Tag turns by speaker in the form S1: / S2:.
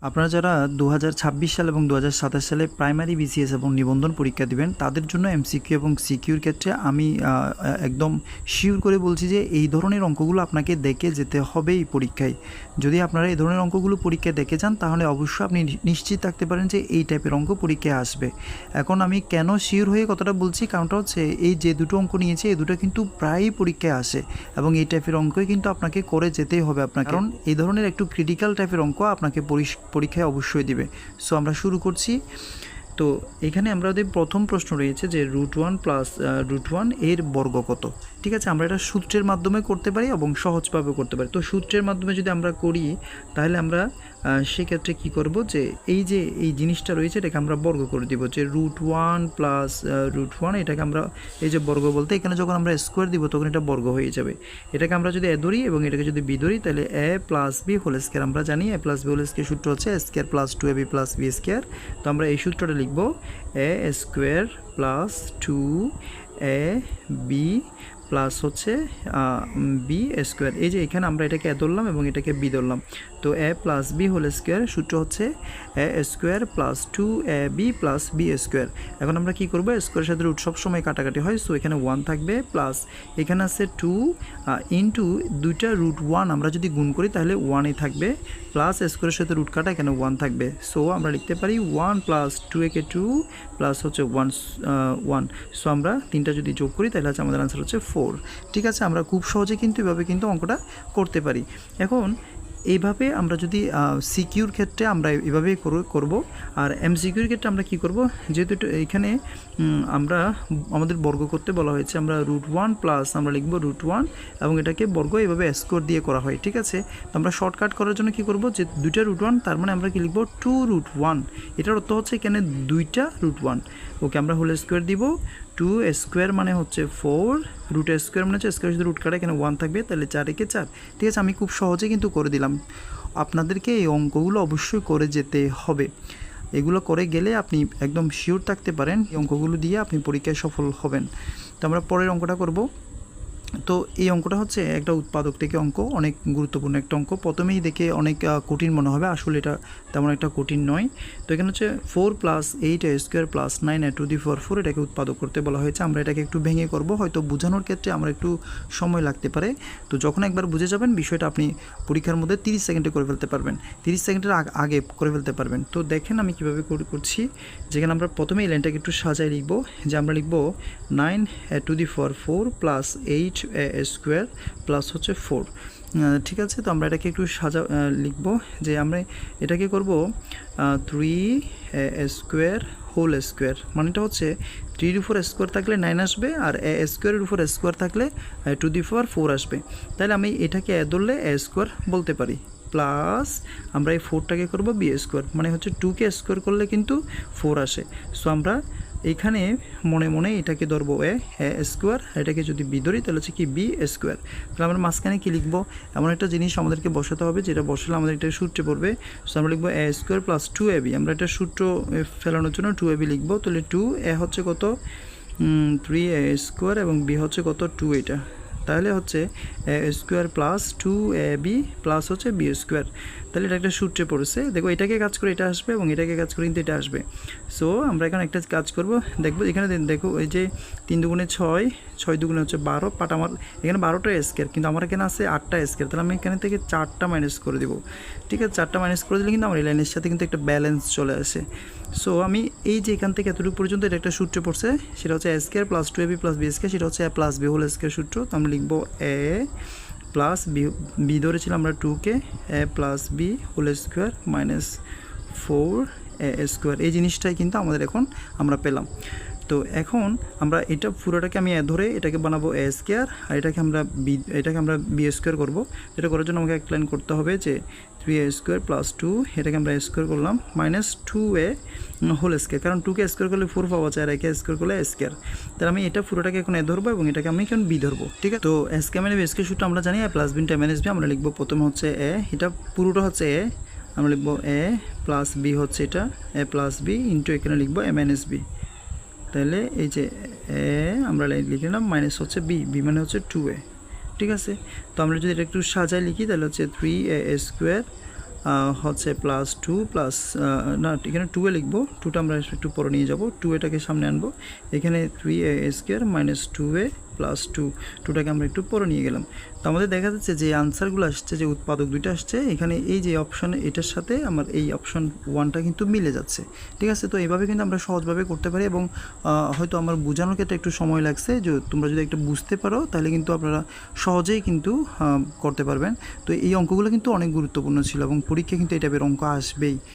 S1: আপনারা যারা দু হাজার ছাব্বিশ সাল এবং দু হাজার সাতাশ সালে প্রাইমারি বিসিএস এবং নিবন্ধন পরীক্ষা দিবেন, তাদের জন্য এমসিকিউ এবং সিকিউর ক্ষেত্রে আমি একদম শিওর করে বলছি যে এই ধরনের অঙ্কগুলো আপনাকে দেখে যেতে হবে এই পরীক্ষায়। যদি আপনারা এই ধরনের অঙ্কগুলো পরীক্ষায় দেখে যান, তাহলে অবশ্যই আপনি নিশ্চিত থাকতে পারেন যে এই টাইপের অঙ্ক পরীক্ষায় আসবে। এখন আমি কেন শিওর হয়ে কথাটা বলছি? কারণটা হচ্ছে এই যে দুটো অঙ্ক নিয়েছে, এই দুটো কিন্তু প্রায়ই পরীক্ষায় আসে এবং এই টাইপের অঙ্কই কিন্তু আপনাকে করে যেতেই হবে আপনাকে। কারণ এই ধরনের একটু ক্রিটিক্যাল টাইপের অঙ্ক আপনাকে পরিশ- পরীক্ষায় অবশ্যই দিবে। সো আমরা শুরু করছি। তো, এখানে আমাদের প্রথম প্রশ্ন রয়েছে যে রুট ওয়ান প্লাস রুট ওয়ানের বর্গ কত? ঠিক আছে, আমরা এটা সূত্রের মাধ্যমে করতে পারি এবং সহজভাবে করতে পারি। তো, সূত্রের মাধ্যমে যদি আমরা করি, তাহলে আমরা সেক্ষেত্রে কি করব যে এই যে এই জিনিসটা রয়েছে, এটাকে আমরা বর্গ করে দিব যে root one plus root one এটাকে আমরা এই যে বর্গ বলতে এখানে যখন আমরা স্কোয়ার দিব তখন এটা বর্গ হয়ে যাবে। এটাকে আমরা যদি এ ধরি এবং এটাকে যদি বি ধরি, তাহলে A plus B whole square আমরা জানি A plus B whole square সূত্র হচ্ছে square plus two A B plus B square তো আমরা এই সূত্রটা লিখব A square plus two A B plus হচ্ছে বি স্কোয়ার। এই যে এখানে আমরা এটাকে এ ধরলাম এবং এটাকে বি ধরলাম। তো A plus B whole square সূত্র হচ্ছে A square plus two A B plus B square. এখন আমরা কি করব? স্কোয়ারের সাথে রুট সবসময় কাটাকাটি হয়, সো এখানে ওয়ান থাকবে প্লাস এখানে আছে টু ইন্টু দুইটা রুট ওয়ান আমরা যদি গুণ করি তাহলে ওয়ানই থাকবে, প্লাস স্কোয়ারের সাথে রুট কাটা এখানে ওয়ান থাকবে। সো আমরা লিখতে পারি ওয়ান প্লাস টু একে টু প্লাস হচ্ছে ওয়ান ওয়ান সো আমরা তিনটা যদি যোগ করি তাহলে হচ্ছে আমাদের আনসার হচ্ছে ফোর ঠিক আছে? আমরা খুব সহজে কিন্তু এভাবে কিন্তু অঙ্কটা করতে পারি। এখন এইভাবে আমরা যদি সিকিউর ক্ষেত্রে আমরা এভাবেই করব- আর এম সিকিউর ক্ষেত্রে আমরা কি করব? যেহেতু এখানে আমরা আমাদের বর্গ করতে বলা হয়েছে, আমরা রুট ওয়ান প্লাস আমরা লিখব রুট ওয়ান এবং এটাকে বর্গ এভাবে স্কোর দিয়ে করা হয়, ঠিক আছে? তো আমরা শর্টকাট করার জন্য কি করব? যে দুইটা রুট ওয়ান তার মানে আমরা কি লিখব? টু রুট ওয়ান এটার অর্থ হচ্ছে এখানে দুইটা রুট ওয়ান ওকে, আমরা হোল স্কোয়ার দিব। টু স্কোয়ার মানে হচ্ছে ফোর, রুট স্কোয়ার মানে হচ্ছে স্কোয়ার যদি রুট কাটা এখানে ওয়ান থাকবে, তাহলে চারেকে চার। ঠিক আছে, আমি খুব সহজে কিন্তু করে দিলাম। আপনাদেরকে এই অঙ্কগুলো অবশ্যই করে যেতে হবে। এগুলো করে গেলে আপনি একদম শিওর থাকতে পারেন, এই অঙ্কগুলো দিয়ে আপনি পরীক্ষায় সফল হবেন। তো আমরা পরের অঙ্কটা করব। তো এই অঙ্কটা হচ্ছে একটা উৎপাদক থেকে অঙ্ক, অনেক গুরুত্বপূর্ণ একটা অঙ্ক। প্রথমেই দেখে অনেক কঠিন মনে হবে, আসলে এটা তেমন একটা কঠিন নয়। তো এখানে হচ্ছে four plus eight A square plus nine A to the four four এটাকে উৎপাদক করতে বলা হয়েছে। আমরা এটাকে একটু ভেঙে করব, হয়তো বোঝানোর ক্ষেত্রে আমার একটু সময় লাগতে পারে। তো যখন একবার বুঝে যাবেন, বিষয়টা আপনি পরীক্ষার মধ্যে তিরিশ সেকেন্ডে করে ফেলতে পারবেন। তিরিশ সেকেন্ডের আগ- করে ফেলতে পারবেন। তো দেখেন আমি কীভাবে করছি। যেখানে আমরা প্রথমেই লাইনটাকে একটু সাজাই লিখব, যে আমরা লিখব nine to the four four plus eight square plus হচ্ছে ফোর। ঠিক আছে, তো আমরা এটাকে একটু সাজা লিখব যে আমরা এটাকে করব থ্রি স্কোয়ার হোল স্কোয়ার। মানেটা হচ্ছে থ্রির উপর স্কোয়ার থাকলে নাইন আসবে আর এ স্কোয়ারের উপর স্কোয়ার থাকলে টু দি ফোর ফোর আসবে। তাহলে আমি এটাকে এ ধরলে এ স্কোয়ার বলতে পারি। প্লাস আমরা এই ফোরটাকে করব বি স্কোয়ার। মানে হচ্ছে টুকে স্কোয়ার করলে কিন্তু ফোর আসে। সো আমরা এখানে মনে মনে এটাকে ধরবো এ এ স্কোয়ার, এটাকে যদি বি ধরি, তাহলে হচ্ছে কি বি স্কোয়ার। তাহলে আমরা মাঝখানে কী লিখব? এমন একটা জিনিস আমাদেরকে বসাতে হবে, যেটা বসালে আমাদের এটা সূত্রে পড়বে। সো আমরা লিখব A square plus two A B. আমরা এটা সূত্র ফেলানোর জন্য টু এ বি লিখব। তাহলে টু এ হচ্ছে কত? থ্রি এ স্কোয়ার এবং বি হচ্ছে কত? টু এটা। তাহলে হচ্ছে square plus two, A, B, plus হচ্ছে বি স্কোয়ার। তাহলে এটা একটা সূত্রে পড়েছে। দেখো, এটাকে কাজ করে এটা আসবে এবং এটাকে কাজ করে কিন্তু এটা আসবে। সো আমরা এখন একটা কাজ করব। দেখব, এখানে দেখো, এই যে তিন দুগুণে ছয় ছয় দুগুণে হচ্ছে বারো। পাট আমার, এখানে বারোটা স্কেয়ার, কিন্তু আমার এখানে আছে আটটা স্কেয়ার। তাহলে আমি এখানে থেকে চারটা মাইনাস করে দেবো। ঠিক আছে, চারটা মাইনাস করে দিলে কিন্তু আমার এই লাইনের সাথে কিন্তু একটা ব্যালেন্স চলে আসে। সো আমি এই যে এখান থেকে এতটুকু পর্যন্ত এটা একটা সূত্রে পড়ছে, সেটা হচ্ছে square plus two A B plus B square সেটা হচ্ছে A plus B whole square সূত্র। তো আমরা লিখব এ প্লাস বি বি ধরেছিলাম আমরা টুকে, A plus B whole square minus four A square. এই জিনিসটাই কিন্তু আমাদের এখন আমরা পেলাম। তো এখন আমরা এটা পুরোটাকে আমি এ ধরে এটাকে বানাবো এ স্কোয়ার, আর এটাকে আমরা বি, এটাকে আমরা বি স্কোয়ার করব। এটা করার জন্য আমাকে এক লাইন করতে হবে যে three A square plus two এটাকে আমরা স্কোয়ার করলাম minus two A whole square কারণ টুকে স্কোয়ার করলে ফোর পাওয়া যায়, আর একে স্কোয়ার করলে স্কোয়ার তাহলে আমি এটা পুরোটাকে এখন এ ধরবো এবং এটাকে আমি এখন বি ধরবো, ঠিক আছে? তো কে মানে এস কে সূত্র আমরা জানি এ প্লাস বিনটা এম বি আমরা লিখব প্রথমে হচ্ছে এ এটা পুরোটা হচ্ছে এ আমরা লিখব এ প্লাস বি হচ্ছে এটা এ প্লাস বি ইন্টু এখানে লিখব এম এন এস বি তাহলে এই যে এ, আমরা লিখে নিলাম মাইনাস হচ্ছে বি বি মানে হচ্ছে টু এ ঠিক আছে? তো আমরা যদি এটা একটু সাজায় লিখি, তাহলে হচ্ছে থ্রি এ স্কোয়ার হচ্ছে প্লাস টু প্লাস না, এখানে টু এ লিখব টুটা আমরা একটু পরে নিয়ে যাব টু এটাকে সামনে আনব, এখানে three A square minus two A plus two টুটাকে আমরা একটু পরে নিয়ে গেলাম। তো আমাদের দেখা যাচ্ছে যে আনসারগুলো আসছে, যে উৎপাদক দুইটা আসছে, এখানে এই যে অপশন এটার সাথে আমার এই অপশন ওয়ানটা কিন্তু মিলে যাচ্ছে। ঠিক আছে? তো এইভাবে কিন্তু আমরা সহজভাবে করতে পারি এবং হয়তো আমার বোঝানোর ক্ষেত্রে একটু সময় লাগছে, যে তোমরা যদি একটু বুঝতে পারো, তাহলে কিন্তু আপনারা সহজেই কিন্তু করতে পারবেন। তো এই অঙ্কগুলো কিন্তু অনেক গুরুত্বপূর্ণ ছিল এবং পরীক্ষা কিন্তু এই টাইপের অঙ্ক আসবেই।